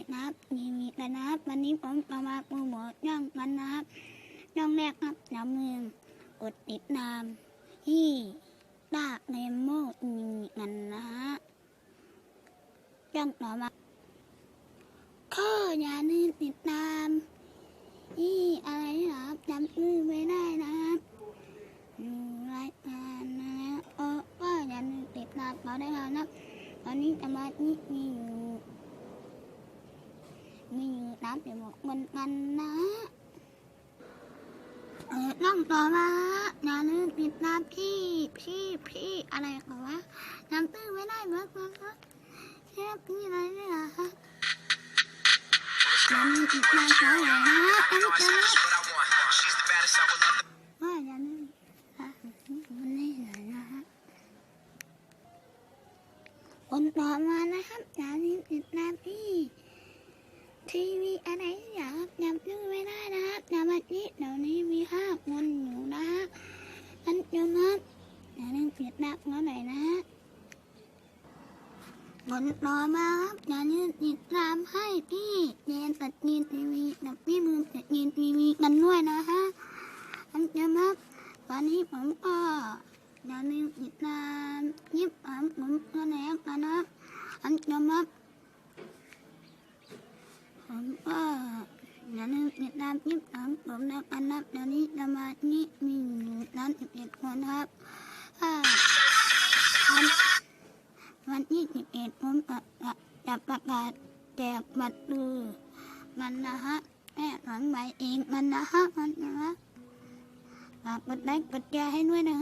นะครับนี่มีกันนะครับ วันนี้ผมมามาโปรโมทย่องกันนะครับย่องแรกครับอย่าลืมกดติดตามที่ดาเนโมนี่กันนะฮะย่องต่อมาก็อย่าลืมติดตามที่อะไรนะครับจำชื่อไม่ได้นะครับอยู่รายการนะฮะเออก็อย่าลืมติดตามเราได้แล้วนะตอนนี้สมาธิมีอยู่ มีอยู่น้ำเดี๋ยวบอกเงินกันนะน้องต่อมาอย่าลืมติดตามพี่พี่พี่อะไรกันวะจำตื้อไม่ได้เมื่อกี้ครับเชฟพี่อะไรเนี่ยฮะอย่าลืมติดตามเขาเลยนะอันนี้จะว่าอย่าลืมวันนี่หน่อยนะฮะคนต่อมานะครับอย่าลืมติดตามพี่ ทีวีอะไรอย่างครับจำชื่อไม่ได้นะครับจำวันนี้เดี๋ยวนี้มีห้าคนอยู่นะฮะท่านยมครับอย่าลืมเปลี่ยนหน้าเขาหน่อยนะฮะ คนต่อมาครับอย่าลืมติดตามให้พี่เรียนตัดยินทีวีกับพี่มือตัดยินทีวีกันด้วยนะฮะท่านยมครับวันนี้ผมก็อย่าลืมติดตามยิบผมผมก็แนกกันนะครับท่านยมครับผมก็อย่าลืมติดตามคลิปของผมนะกันนะเดี๋ยวนี้สมาธิมีอยู่ล้านสิบเอ็ดคนครับ เอ็ดผมจะจะจะประกาศแจกบัตรดูมันนะฮะแม่หลังใบเองมันนะฮะมันนะฮะฝากกดไลค์กดแชร์ให้ด้วยนะ